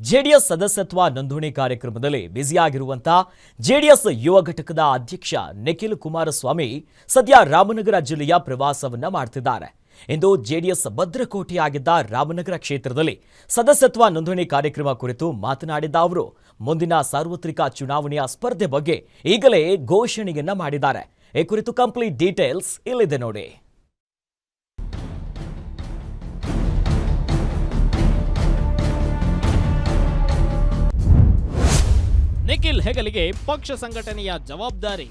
JDS ಸದಸ್ಯತ್ವ ನೋಂದಣಿ ಕಾರ್ಯಕ್ರಮದಲ್ಲಿ ಬ್ಯುಸಿಯಾಗಿರುವಂತಹ ಜೆಡಿಎಸ್ ಯುವ ಘಟಕದ ಅಧ್ಯಕ್ಷ ನಿಖಿಲ್ ಕುಮಾರಸ್ವಾಮಿ ಸದ್ಯ ರಾಮನಗರ ಜಿಲ್ಲೆಯ ಪ್ರವಾಸವನ್ನ ಮಾಡುತ್ತಿದ್ದಾರೆ ಇಂದು ಜೆಡಿಎಸ್ ಭದ್ರಕೋಟೆಯಾಗಿದ್ದ ರಾಮನಗರ ಕ್ಷೇತ್ರದಲ್ಲಿ ಸದಸ್ಯತ್ವ ನೋಂದಣಿ ಕಾರ್ಯಕ್ರಮ ಕುರಿತು ಮಾತನಾಡಿದ ಅವರು, ಮುಂದಿನ ಸಾರ್ವತ್ರಿಕ ಚುನಾವಣೆಯ ಸ್ಪರ್ಧೆ ಬಗ್ಗೆ ಈಗಲೇ ಘೋಷಣೆಯನ್ನ ಮಾಡಿದ್ದಾರೆ. ಈ ಕುರಿತು ಕಂಪ್ಲೀಟ್ ಡೀಟೇಲ್ಸ್ ಇಲ್ಲಿದೆ ನೋಡಿ. ನಿಖಿಲ್ ಹೆಗಲಿಗೆ ಪಕ್ಷ ಸಂಘಟನೆಯ ಜವಾಬ್ದಾರಿ.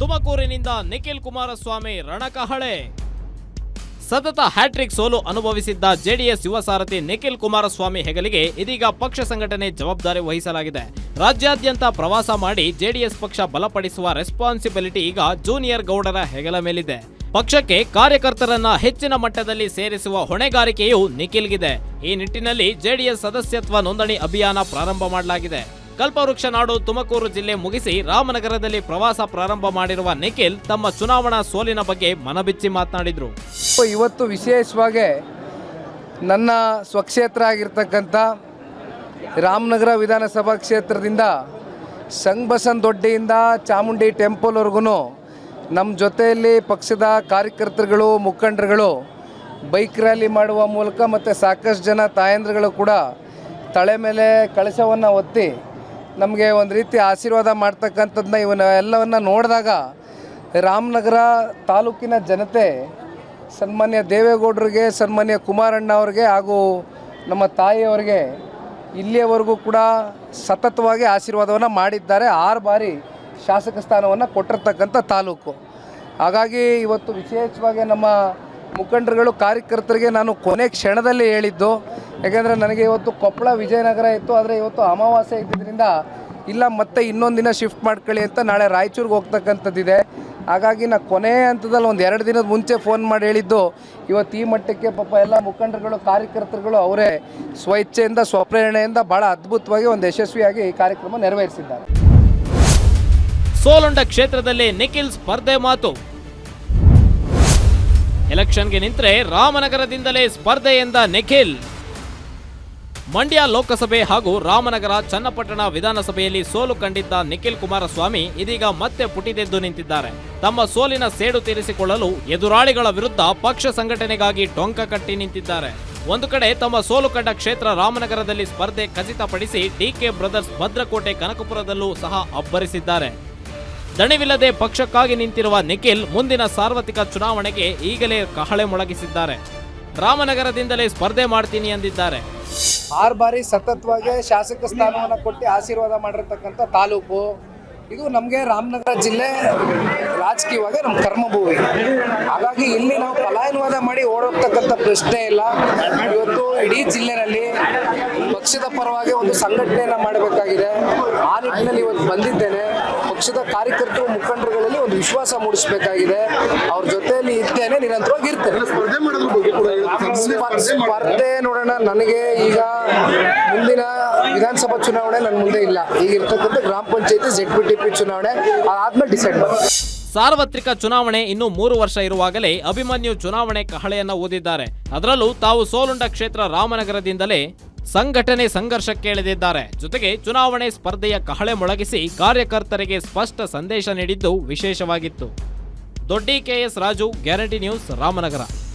ತುಮಕೂರಿನಿಂದ ನಿಖಿಲ್ ಕುಮಾರಸ್ವಾಮಿ ರಣಕಹಳೆ. ಸತತ ಹ್ಯಾಟ್ರಿಕ್ ಸೋಲು ಅನುಭವಿಸಿದ್ದ ಜೆಡಿಎಸ್ ಯುವ ಸಾರಥಿ ನಿಖಿಲ್ ಕುಮಾರಸ್ವಾಮಿ ಹೆಗಲಿಗೆ ಇದೀಗ ಪಕ್ಷ ಸಂಘಟನೆ ಜವಾಬ್ದಾರಿ ವಹಿಸಲಾಗಿದೆ. ರಾಜ್ಯಾದ್ಯಂತ ಪ್ರವಾಸ ಮಾಡಿ ಜೆಡಿಎಸ್ ಪಕ್ಷ ಬಲಪಡಿಸುವ ರೆಸ್ಪಾನ್ಸಿಬಿಲಿಟಿ ಈಗ ಜೂನಿಯರ್ ಗೌಡರ ಹೆಗಲ ಮೇಲಿದೆ. ಪಕ್ಷಕ್ಕೆ ಕಾರ್ಯಕರ್ತರನ್ನ ಹೆಚ್ಚಿನ ಮಟ್ಟದಲ್ಲಿ ಸೇರಿಸುವ ಹೊಣೆಗಾರಿಕೆಯು ನಿಖಿಲ್ಗಿದೆ. ಈ ನಿಟ್ಟಿನಲ್ಲಿ ಜೆಡಿಎಸ್ ಸದಸ್ಯತ್ವ ನೋಂದಣಿ ಅಭಿಯಾನ ಪ್ರಾರಂಭ ಮಾಡಲಾಗಿದೆ. ಕಲ್ಪವೃಕ್ಷ ನಾಡು ತುಮಕೂರು ಜಿಲ್ಲೆ ಮುಗಿಸಿ ರಾಮನಗರದಲ್ಲಿ ಪ್ರವಾಸ ಪ್ರಾರಂಭ ಮಾಡಿರುವ ನಿಖಿಲ್ ತಮ್ಮ ಚುನಾವಣಾ ಸೋಲಿನ ಬಗ್ಗೆ ಮನಬಿಚ್ಚಿ ಮಾತನಾಡಿದ್ರು. ಇವತ್ತು ವಿಶೇಷವಾಗಿ ನನ್ನ ಸ್ವಕ್ಷೇತ್ರ ಆಗಿರ್ತಕ್ಕಂಥ ರಾಮನಗರ ವಿಧಾನಸಭಾ ಕ್ಷೇತ್ರದಿಂದ ಸಂಗಬಸನ್ ದೊಡ್ಡಿಯಿಂದ ಚಾಮುಂಡಿ ಟೆಂಪಲ್ವರೆಗೂ ನಮ್ಮ ಜೊತೆಯಲ್ಲಿ ಪಕ್ಷದ ಕಾರ್ಯಕರ್ತರುಗಳು, ಮುಖಂಡರುಗಳು ಬೈಕ್ ರ್ಯಾಲಿ ಮಾಡುವ ಮೂಲಕ ಮತ್ತು ಸಾಕಷ್ಟು ಜನ ತಾಯಂದ್ರಗಳು ಕೂಡ ತಳೆ ಮೇಲೆ ಕಳಶವನ್ನು ಒತ್ತಿ ನಮಗೆ ಒಂದು ರೀತಿ ಆಶೀರ್ವಾದ ಮಾಡ್ತಕ್ಕಂಥದ್ದನ್ನ ಇವನ್ನ ಎಲ್ಲವನ್ನು ನೋಡಿದಾಗ ರಾಮನಗರ ತಾಲೂಕಿನ ಜನತೆ ಸನ್ಮಾನ್ಯ ದೇವೇಗೌಡರಿಗೆ, ಸನ್ಮಾನ್ಯ ಕುಮಾರಣ್ಣ ಅವ್ರಿಗೆ ಹಾಗೂ ನಮ್ಮ ತಾಯಿಯವರಿಗೆ ಇಲ್ಲಿಯವರೆಗೂ ಕೂಡ ಸತತವಾಗಿ ಆಶೀರ್ವಾದವನ್ನು ಮಾಡಿದ್ದಾರೆ. ಆರು ಬಾರಿ ಶಾಸಕ ಸ್ಥಾನವನ್ನು ಕೊಟ್ಟಿರ್ತಕ್ಕಂಥ ತಾಲೂಕು. ಹಾಗಾಗಿ ಇವತ್ತು ವಿಶೇಷವಾಗಿ ನಮ್ಮ ಮುಖಂಡರುಗಳು, ಕಾರ್ಯಕರ್ತರಿಗೆ ನಾನು ಕೊನೆ ಕ್ಷಣದಲ್ಲಿ ಹೇಳಿದ್ದು, ಯಾಕೆಂದರೆ ನನಗೆ ಇವತ್ತು ಕೊಪ್ಪಳ ವಿಜಯನಗರ ಇತ್ತು, ಆದರೆ ಇವತ್ತು ಅಮಾವಾಸ್ಯೆ ಇದ್ದಿದ್ದರಿಂದ ಇಲ್ಲ, ಮತ್ತೆ ಇನ್ನೊಂದು ದಿನ ಶಿಫ್ಟ್ ಮಾಡ್ಕೊಳ್ಳಿ ಅಂತ ನಾಳೆ ರಾಯಚೂರಿಗೆ ಹೋಗ್ತಕ್ಕಂಥದ್ದಿದೆ. ಹಾಗಾಗಿ ನಾ ಕೊನೆ ಹಂತದಲ್ಲಿ ಒಂದು ಎರಡು ದಿನದ ಮುಂಚೆ ಫೋನ್ ಮಾಡಿ ಹೇಳಿದ್ದು, ಇವತ್ತು ಈ ಮಟ್ಟಕ್ಕೆ ಪಾಪ ಎಲ್ಲ ಮುಖಂಡರುಗಳು, ಕಾರ್ಯಕರ್ತರುಗಳು ಅವರೇ ಸ್ವಇಚ್ಛೆಯಿಂದ, ಸ್ವಪ್ರೇರಣೆಯಿಂದ ಭಾಳ ಅದ್ಭುತವಾಗಿ ಒಂದು ಯಶಸ್ವಿಯಾಗಿ ಈ ಕಾರ್ಯಕ್ರಮ ನೆರವೇರಿಸಿದ್ದಾರೆ. ಸೋಲೊಂಡ ಕ್ಷೇತ್ರದಲ್ಲಿ ನಿಖಿಲ್ ಸ್ಪರ್ಧೆ ಮಾತು. ಎಲೆಕ್ಷನ್ಗೆ ನಿಂತರೆ ರಾಮನಗರದಿಂದಲೇ ಸ್ಪರ್ಧೆ ಎಂದ ನಿಖಿಲ್. ಮಂಡ್ಯ ಲೋಕಸಭೆ ಹಾಗೂ ರಾಮನಗರ ಚನ್ನಪಟ್ಟಣ ವಿಧಾನಸಭೆಯಲ್ಲಿ ಸೋಲು ಕಂಡಿದ್ದ ನಿಖಿಲ್ ಕುಮಾರಸ್ವಾಮಿ ಇದೀಗ ಮತ್ತೆ ಪುಟಿದೆದ್ದು ನಿಂತಿದ್ದಾರೆ. ತಮ್ಮ ಸೋಲಿನ ಸೇಡು ತೀರಿಸಿಕೊಳ್ಳಲು ಎದುರಾಳಿಗಳ ವಿರುದ್ಧ ಪಕ್ಷ ಸಂಘಟನೆಗಾಗಿ ಟೊಂಕ ಕಟ್ಟಿ ನಿಂತಿದ್ದಾರೆ. ಒಂದು ಕಡೆ ತಮ್ಮ ಸೋಲು ಕಂಡ ಕ್ಷೇತ್ರ ರಾಮನಗರದಲ್ಲಿ ಸ್ಪರ್ಧೆ ಖಚಿತಪಡಿಸಿ ಡಿಕೆ ಬ್ರದರ್ಸ್ ಭದ್ರಕೋಟೆ ಕನಕಪುರದಲ್ಲೂ ಸಹ ಅಬ್ಬರಿಸಿದ್ದಾರೆ. ದಣಿವಿಲ್ಲದೆ ಪಕ್ಷಕ್ಕಾಗಿ ನಿಂತಿರುವ ನಿಖಿಲ್ ಮುಂದಿನ ಸಾರ್ವತ್ರಿಕ ಚುನಾವಣೆಗೆ ಈಗಲೇ ಕಹಳೆ ಮೊಳಗಿಸಿದ್ದಾರೆ. ರಾಮನಗರದಿಂದಲೇ ಸ್ಪರ್ಧೆ ಮಾಡ್ತೀನಿ ಎಂದಿದ್ದಾರೆ ಆರು ಬಾರಿ ಸತತವಾಗಿ ಶಾಸಕ ಸ್ಥಾನವನ್ನು ಕೊಟ್ಟು ಆಶೀರ್ವಾದ ಮಾಡಿರ್ತಕ್ಕಂಥ ತಾಲೂಕು. ಇದು ನಮಗೆ ರಾಮನಗರ ಜಿಲ್ಲೆ ರಾಜಕೀಯವಾಗಿ ನಮ್ಮ ಕರ್ಮಭೂಮಿ. ಹಾಗಾಗಿ ಇಲ್ಲಿ ನಾವು ಪಲಾಯನವಾದ ಮಾಡಿ ಓಡೋಗ್ತಕ್ಕಂಥ ಪ್ರಶ್ನೆ ಇಲ್ಲ. ಇವತ್ತು ಇಡೀ ಜಿಲ್ಲೆನಲ್ಲಿ ಪಕ್ಷದ ಪರವಾಗಿ ಒಂದು ಸಂಘಟನೆಯನ್ನು ಮಾಡಬೇಕಾಗಿದೆ. ಆ ನಿಟ್ಟಿನಲ್ಲಿ ಇವತ್ತು ಬಂದಿದ್ದೇನೆ. ಪಕ್ಷದ ಕಾರ್ಯಕರ್ತರು ಮುಖಂಡರುಗಳಲ್ಲಿ ಒಂದು ವಿಶ್ವಾಸ ಮೂಡಿಸಬೇಕಾಗಿದೆ. ಅವ್ರ ಜೊತೆಯಲ್ಲಿ ಇದ್ದೇನೆ ನಿರಂತರವಾಗಿ ಇರ್ತೇನೆ. ಸ್ಪರ್ಧೆ ನೋಡೋಣ. ನನಗೆ ಈಗ ಮುಂದಿನ ವಿಧಾನಸಭಾ ಚುನಾವಣೆ ನನ್ನ ಮುಂದೆ ಇಲ್ಲ. ಈಗ ಇರ್ತಕ್ಕಂಥ ಗ್ರಾಮ ಪಂಚಾಯತಿ ಜೆಡ್ ಪಿ ಟಿ ಪಿ ಚುನಾವಣೆ ಅದಾದ್ಮೇಲೆ ಡಿಸೈಡ್ ಮಾಡಿ ಸಾರ್ವತ್ರಿಕ ಚುನಾವಣೆ ಇನ್ನು ಮೂರು ವರ್ಷ ಇರುವಾಗಲೇ ಅಭಿಮನ್ಯು ಚುನಾವಣೆ ಕಹಳೆಯನ್ನ ಓದಿದ್ದಾರೆ. ಅದರಲ್ಲೂ ತಾವು ಸೋಲುಂಡ ಕ್ಷೇತ್ರ ರಾಮನಗರದಿಂದಲೇ ಸಂಘಟನೆ ಸಂಘರ್ಷಕ್ಕೆ ಇಳಿದಿದ್ದಾರೆ. ಜೊತೆಗೆ ಚುನಾವಣೆ ಸ್ಪರ್ಧೆಯ ಕಹಳೆ ಮೊಳಗಿಸಿ ಕಾರ್ಯಕರ್ತರಿಗೆ ಸ್ಪಷ್ಟ ಸಂದೇಶ ನೀಡಿದ್ದು ವಿಶೇಷವಾಗಿತ್ತು. Doddi KS Raju, guarantee news Ramanagara.